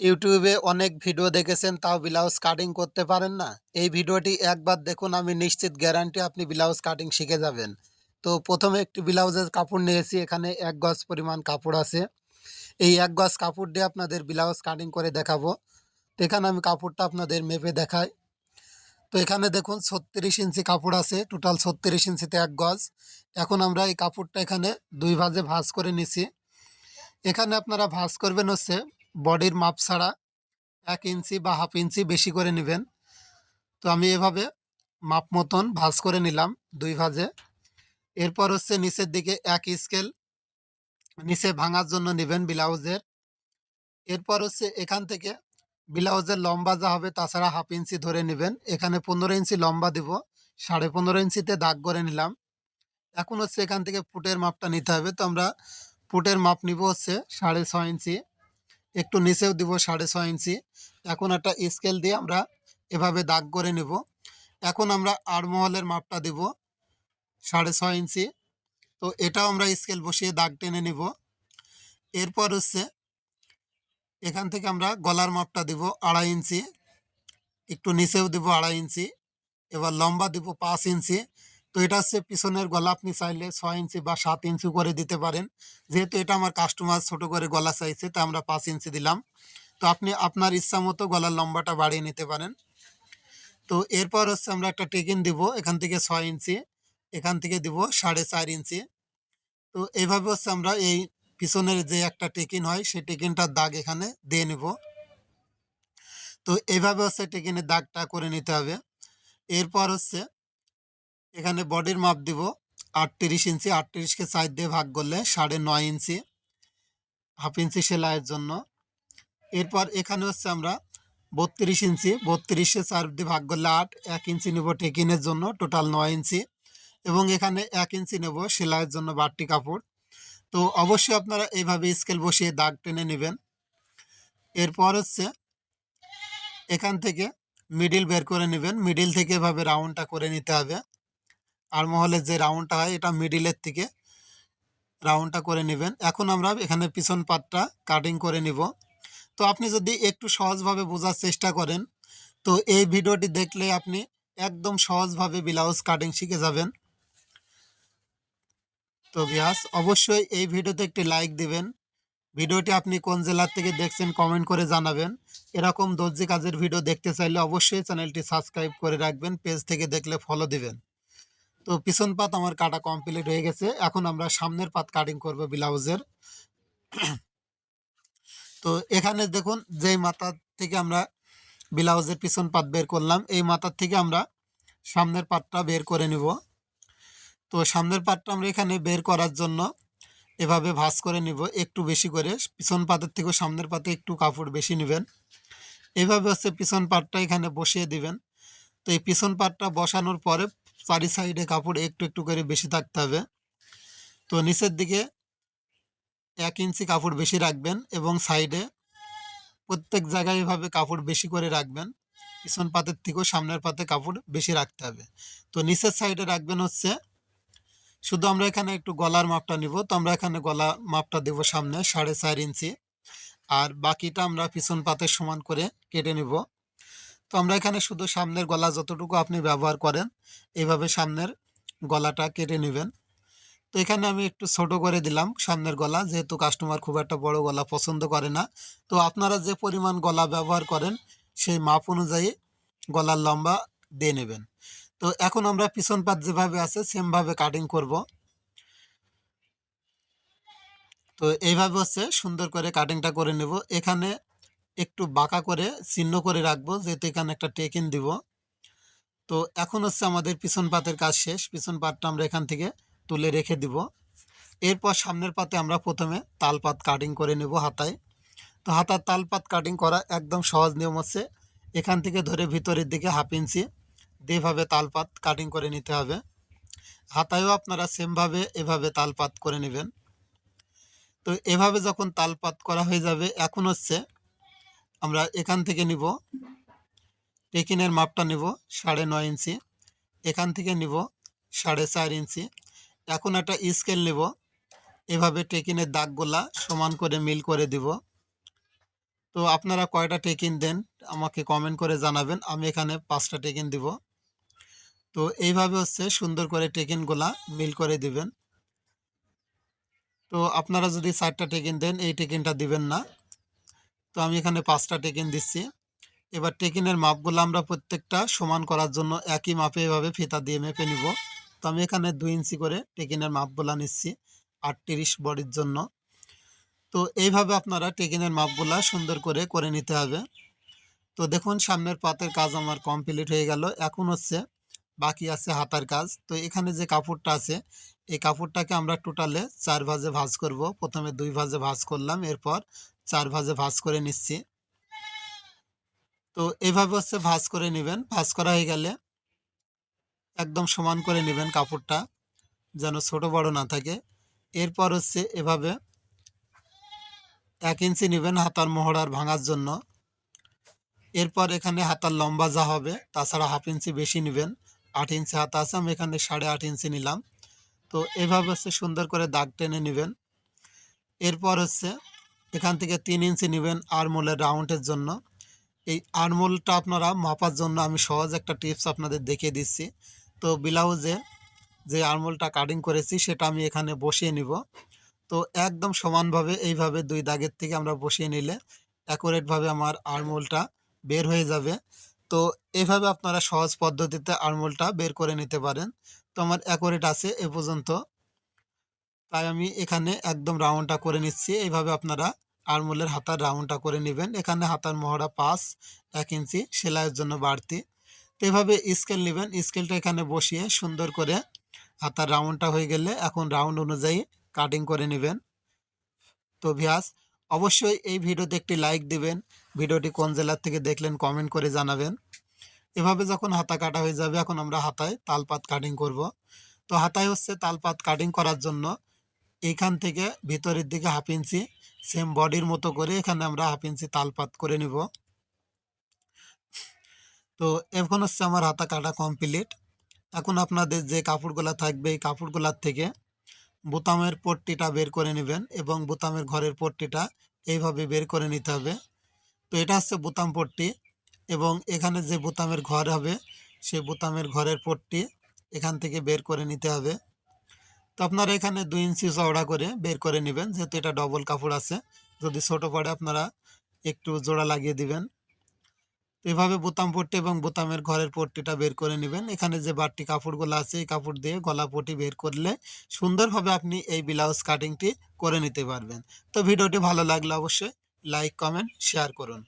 ইউটিউবে অনেক ভিডিও দেখেছেন, তাও ব্লাউজ কাটিং করতে পারেন না। এই ভিডিওটি একবার দেখুন, আমি নিশ্চিত গ্যারান্টি আপনি ব্লাউজ কাটিং শিখে যাবেন। তো প্রথমে একটি ব্লাউজের কাপড় নিয়েছি, এখানে এক গজ পরিমাণ কাপড় আছে। এই এক গজ কাপড় দিয়ে আপনাদের ব্লাউজ কাটিং করে দেখাবো। তো এখানে আমি কাপড়টা আপনাদের মেপে দেখাই। তো এখানে দেখুন, ছত্রিশ ইঞ্চি কাপড় আছে টোটাল ছত্রিশ ইঞ্চিতে এক গজ। এখন আমরা এই কাপড়টা এখানে দুই ভাজে ভাজ করে নিছি। এখানে আপনারা ভাঁজ করবেন হচ্ছে বডির মাপ ছাড়া এক ইঞ্চি বা হাফ ইঞ্চি বেশি করে নেবেন। তো আমি এভাবে মাপ মতন ভাজ করে নিলাম দুই ভাজে। এরপর হচ্ছে নিচের দিকে এক স্কেল নিচে ভাঙার জন্য নেবেন ব্লাউজের। এরপর হচ্ছে এখান থেকে ব্লাউজের লম্বা যা হবে তাছাড়া হাফ ইঞ্চি ধরে নেবেন। এখানে পনেরো ইঞ্চি লম্বা দিব, সাড়ে পনেরো ইঞ্চিতে দাগ করে নিলাম। এখন হচ্ছে এখান থেকে ফুটের মাপটা নিতে হবে। তো আমরা ফুটের মাপ নিব হচ্ছে সাড়ে ছয় ইঞ্চি। একটু নিচেও দিব সাড়ে ছয় ইঞ্চি। এখন একটা স্কেল দিয়ে আমরা এভাবে দাগ করে নেব। এখন আমরা আড়মহলের মাপটা দিব সাড়ে ছয় ইঞ্চি। তো এটাও আমরা স্কেল বসিয়ে দাগ টেনে নেব। এরপর হচ্ছে এখান থেকে আমরা গলার মাপটা দিব আড়াই ইঞ্চি। একটু নিচেও দিব আড়াই ইঞ্চি। এবার লম্বা দিব পাঁচ ইঞ্চি। তো এটা হচ্ছে পিছনের গলা, আপনি চাইলে ছয় ইঞ্চি বা সাত ইঞ্চি করে দিতে পারেন। যেহেতু এটা আমার কাস্টমার ছোট করে গলা চাইছে, তা আমরা পাঁচ ইঞ্চি দিলাম। তো আপনি আপনার ইচ্ছা মতো গলার লম্বাটা বাড়িয়ে নিতে পারেন। তো এরপর হচ্ছে আমরা একটা টেকিন দিব, এখান থেকে ছয় ইঞ্চি, এখান থেকে দিব সাড়ে চার ইঞ্চি। তো এইভাবে হচ্ছে আমরা এই পিছনের যে একটা টেকিন হয়, সেই টেকিনটার দাগ এখানে দিয়ে নেব। তো এইভাবে হচ্ছে টেকিনের দাগটা করে নিতে হবে। এরপর হচ্ছে এখানে বডির মাপ দিব। আটত্রিশ ইঞ্চি আটত্রিশকে চার দিয়ে ভাগ করলে সাড়ে নয় ইঞ্চি, হাফ ইঞ্চি সেলাইয়ের জন্য। এরপর এখানে হচ্ছে আমরা বত্রিশ ইঞ্চি, বত্রিশে চার দিয়ে ভাগ করলে আট, এক ইঞ্চি নেব টেকিনের জন্য টোটাল নয় ইঞ্চি। এবং এখানে এক ইঞ্চি নেব সেলাইয়ের জন্য বাড়তি কাপড়। তো অবশ্যই আপনারা এইভাবে স্কেল বসিয়ে দাগ টেনে নেবেন। এরপর হচ্ছে এখান থেকে মিডিল বের করে নেবেন। মিডিল থেকে এভাবে রাউন্ডটা করে নিতে হবে। আর মহলের যে রাউন্ডটা হয়, এটা মিডিলের থেকে রাউন্ডটা করে নেবেন। এখন আমরা এখানে পিছন পাটটা কাটিং করে নিব। তো আপনি যদি একটু সহজভাবে বোঝার চেষ্টা করেন, তো এই ভিডিওটি দেখলে আপনি একদম সহজভাবে ব্লাউজ কাটিং শিখে যাবেন। তো বিয়াস অবশ্যই এই ভিডিওতে একটি লাইক দিবেন। ভিডিওটি আপনি কোন জেলার থেকে দেখছেন কমেন্ট করে জানাবেন। এরকম দর্জি কাজের ভিডিও দেখতে চাইলে অবশ্যই চ্যানেলটি সাবস্ক্রাইব করে রাখবেন, পেজ থেকে দেখলে ফলো দিবেন। তো পিছন পাত আমার কাটা কমপ্লিট হয়ে গেছে। এখন আমরা সামনের পাত কাটিং করব ব্লাউজের তো এখানে দেখুন, যেই মাথা থেকে আমরা ব্লাউজের পিছন পাত বের করলাম, এই মাথার থেকে আমরা সামনের পাতটা বের করে নিব। তো সামনের পাতটা আমরা এখানে বের করার জন্য এভাবে ভাঁজ করে নিব, একটু বেশি করে। পিছন পাতের থেকেও সামনের পাতে একটু কাপড় বেশি নেবেন। এভাবে হচ্ছে পিছন পাটটা এখানে বসিয়ে দিবেন। তো এই পিছন পাটটা বসানোর পরে চারি সাইডে কাপড় একটু একটু করে বেশি থাকতে হবে। তো নিচের দিকে এক ইঞ্চি কাপড় বেশি রাখবেন এবং সাইডে প্রত্যেক জায়গায় এভাবে কাপড় বেশি করে রাখবেন। পিছন পাতের থেকেও সামনের পাতে কাপড় বেশি রাখতে হবে। তো নিচের সাইডে রাখবেন হচ্ছে, শুধু আমরা এখানে একটু গলার মাপটা নিব। তো আমরা এখানে গলা মাপটা দেব সামনে সাড়ে চার ইঞ্চি। আর বাকিটা আমরা পিছন পাতের সমান করে কেটে নিব। তো আমরা এখানে শুধু সামনের গলা যতটুকু আপনি ব্যবহার করেন এইভাবে সামনের গলাটা কেটে নেবেন। তো এখানে আমি একটু ছোট করে দিলাম সামনের গলা, যেহেতু কাস্টমার খুব একটা বড় গলা পছন্দ করে না। তো আপনারা যে পরিমাণ গলা ব্যবহার করেন, সেই মাপ অনুযায়ী গলার লম্বা দিয়ে নেবেন। তো এখন আমরা পিছন পাত যেভাবে আছে, সেমভাবে কাটিং করব। তো এইভাবে হচ্ছে সুন্দর করে কাটিংটা করে নেব। এখানে একটু বাঁকা করে চিহ্ন করে রাখব, যেহেতু এখানে একটা টেকিন দিব। তো এখন হচ্ছে আমাদের পিছন পাতের কাজ শেষ। পিছন পাতটা আমরা এখান থেকে তুলে রেখে দিব। এরপর সামনের পাতে আমরা প্রথমে তালপাত কাটিং করে নেব হাতায়। তো হাতার তালপাত কাটিং করা একদম সহজ নিয়ম হচ্ছে, এখান থেকে ধরে ভিতরের দিকে হাফ ইঞ্চি যেভাবে তালপাত কাটিং করে নিতে হবে। হাতায়ও আপনারা সেমভাবে এভাবে তালপাত করে নেবেন। তো এভাবে যখন তালপাত করা হয়ে যাবে, এখন হচ্ছে আমরা এখান থেকে নিব, টেকিনের মাপটা নিব সাড়ে নয় ইঞ্চি, এখান থেকে নিব সাড়ে চার ইঞ্চি। এখন একটা স্কেল নেব, এভাবে টেকিনের দাগগুলা সমান করে মিল করে দিব। তো আপনারা কয়টা টেকিন দেন আমাকে কমেন্ট করে জানাবেন, আমি এখানে পাঁচটা টেকিন দিব। তো এইভাবে হচ্ছে সুন্দর করে টেকিনগুলা মিল করে দিবেন। তো আপনারা যদি চারটা টেকিন দেন, এই টেকিনটা দিবেন না। তো আমি এখানে পাঁচটা টেকিন দিচ্ছি। এবার টেকিনের মাপগুলো আমরা প্রত্যেকটা সমান করার জন্য একই মাপে এভাবে ফিতা দিয়ে মেপে নিব। তো আমি এখানে দুই ইঞ্চি করে টেকিনের মাপগুলা নিচ্ছি আটত্রিশ বডির জন্য। তো এইভাবে আপনারা টেকিনের মাপগুলা সুন্দর করে করে নিতে হবে। তো দেখুন, সামনের পাতের কাজ আমার কমপ্লিট হয়ে গেল। এখন হচ্ছে বাকি আছে হাতার কাজ। তো এখানে যে কাপড়টা আছে, এই কাপড়টাকে আমরা টোটালে চার ভাজে ভাঁজ করব। প্রথমে দুই ভাজে ভাঁজ করলাম, এরপর চার ভাজে ভাঁজ করে নিচ্ছি। তো এইভাবে হচ্ছে ভাঁজ করে নেবেন। ভাঁজ করা হয়ে গেলে একদম সমান করে নেবেন কাপড়টা, যেন ছোট বড় না থাকে। এরপর হচ্ছে এভাবে এক ইঞ্চি নেবেন হাতার মোহরার ভাঙার জন্য। এরপর এখানে হাতার লম্বা যা হবে, তাছাড়া হাফ ইঞ্চি বেশি নেবেন। আট ইঞ্চি হাতা আছে, আমি এখানে সাড়ে আট ইঞ্চি নিলাম। তো এভাবে হচ্ছে সুন্দর করে দাগ টেনে নেবেন। এরপর হচ্ছে এখান থেকে তিন ইঞ্চি নেবেন আরমোলের রাউন্ডের জন্য। এই আরমোলটা আপনারা মাপার জন্য আমি সহজ একটা টিপস আপনাদের দেখিয়ে দিচ্ছি। তো ব্লাউজে যে আরমোলটা কাটিং করেছি সেটা আমি এখানে বসিয়ে নিব। তো একদম সমানভাবে এইভাবে দুই দাগের থেকে আমরা বসিয়ে নিলে অ্যাকুরেটভাবে আমার আরমোলটা বের হয়ে যাবে। তো এভাবে আপনারা সহজ পদ্ধতিতে আরমোলটা বের করে নিতে পারেন। তো আমার অ্যাকুরেট আছে এ পর্যন্ত। তাই আমি এখানে একদম রাউন্ডটা করে নিচ্ছি। এইভাবে আপনারা আরমোলের হাতার রাউন্ডটা করে নেবেন। এখানে হাতার মহড়া পাঁচ, এক ইঞ্চি সেলাইয়ের জন্য বাড়তি। তো এভাবে স্কেল নেবেন। স্কেলটা এখানে বসিয়ে সুন্দর করে হাতার রাউন্ডটা হয়ে গেলে এখন রাউন্ড অনুযায়ী কাটিং করে নেবেন। তো ভিয়াস অবশ্যই এই ভিডিওতে একটি লাইক দিবেন। ভিডিওটি কোন জেলার থেকে দেখলেন কমেন্ট করে জানাবেন। এভাবে যখন হাতা কাটা হয়ে যাবে, এখন আমরা হাতায় তালপাত কাটিং করব। তো হাতায় হচ্ছে তালপাত কাটিং করার জন্য এইখান থেকে ভিতরের দিকে হাফ ইঞ্চি সেম বডির মতো করে এখানে আমরা হাফ ইঞ্চি তালপাত করে নিব। তো এখন হচ্ছে আমার হাতা কাটা কমপ্লিট এখন আপনাদের যে কাপড়গুলা থাকবে, এই কাপড়গুলার থেকে বোতামের পট্টিটা বের করে নেবেন এবং বোতামের ঘরের পট্টিটা এইভাবে বের করে নিতে হবে। তো এটা হচ্ছে বোতাম পট্টি এবং এখানে যে বোতামের ঘর হবে সেই বোতামের ঘরের পট্টি এখান থেকে বের করে নিতে হবে। তো আপনারা এখানে দুই ইঞ্চি চওড়া করে বের করে নেবেন, যেহেতু এটা ডবল কাপড় আছে। যদি ছোট পড়ে আপনারা একটু জোড়া লাগিয়ে দিবেন। এভাবে বোতাম পট্টি এবং বোতামের ঘরের পট্টিটা বের করে নেবেন। এখানে যে বাড়তি কাপড়গুলো আছে, এই কাপড় দিয়ে গলা পটি বের করলে সুন্দরভাবে আপনি এই ব্লাউজ কাটিংটি করে নিতে পারবেন। তো ভিডিওটি ভালো লাগলে অবশ্যই লাইক কমেন্ট শেয়ার করুন।